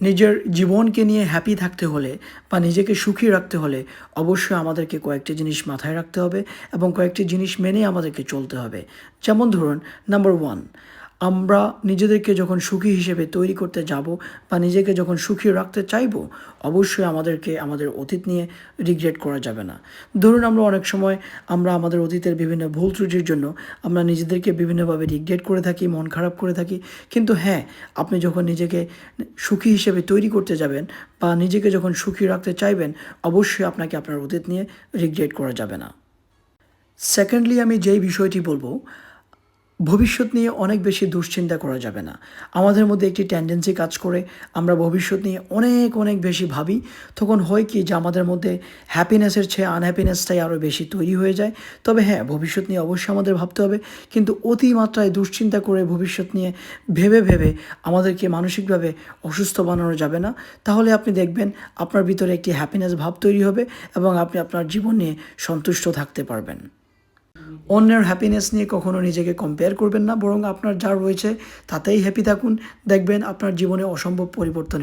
নিজের জীবনকে নিয়ে হ্যাপি থাকতে হলে বা নিজেকে সুখী রাখতে হলে অবশ্যই আমাদেরকে কয়েকটি জিনিস মাথায় রাখতে হবে এবং কয়েকটি জিনিস মেনে আমাদেরকে চলতে হবে। যেমন ধরুন নাম্বার ওয়ান আমরা নিজেদেরকে যখন সুখী হিসেবে তৈরি করতে যাব বা নিজেকে যখন সুখী রাখতে চাইব, অবশ্যই আমাদেরকে আমাদের অতীত নিয়ে রিগ্রেট করা যাবে না। ধরুন আমরা অনেক সময় আমরা আমাদের অতীতের বিভিন্ন ভুল ত্রুটির জন্য আমরা নিজেদেরকে বিভিন্নভাবে রিগ্রেট করে থাকি, মন খারাপ করে থাকি। কিন্তু হ্যাঁ আপনি যখন নিজেকে সুখী হিসেবে তৈরি করতে যাবেন বা নিজেকে যখন সুখী রাখতে চাইবেন, অবশ্যই আপনাকে আপনার অতীত নিয়ে রিগ্রেট করা যাবে না। সেকেন্ডলি আমি যেই বিষয়টি বলব ভবিষ্যৎ নিয়ে অনেক বেশি দুশ্চিন্তা করা যাবে না। আমাদের মধ্যে একটি টেন্ডেন্সি কাজ করে, আমরা ভবিষ্যৎ নিয়ে অনেক অনেক বেশি ভাবি। তখন হয় কি যে আমাদের মধ্যে হ্যাপিনেসের চেয়ে আনহ্যাপিনেসটাই আরও বেশি তৈরি হয়ে যায়। তবে হ্যাঁ ভবিষ্যৎ নিয়ে অবশ্যই আমাদের ভাবতে হবে। কিন্তু অতিমাত্রায় দুশ্চিন্তা করে ভবিষ্যৎ নিয়ে ভেবে ভেবে আমাদেরকে মানসিকভাবে অসুস্থ বানানো যাবে না। তাহলে আপনি দেখবেন আপনার ভিতরে একটি হ্যাপিনেস ভাব তৈরি হবে এবং আপনি আপনার জীবন নিয়ে সন্তুষ্ট থাকতে পারবেন। অন্যের হ্যাপিনেস নিয়ে কখনো নিজেকে কম্পেয়ার করবেন না, বরং আপনার যা রয়েছে তাতেই হ্যাপি থাকুন। দেখবেন আপনার জীবনে অসম্ভব পরিবর্তন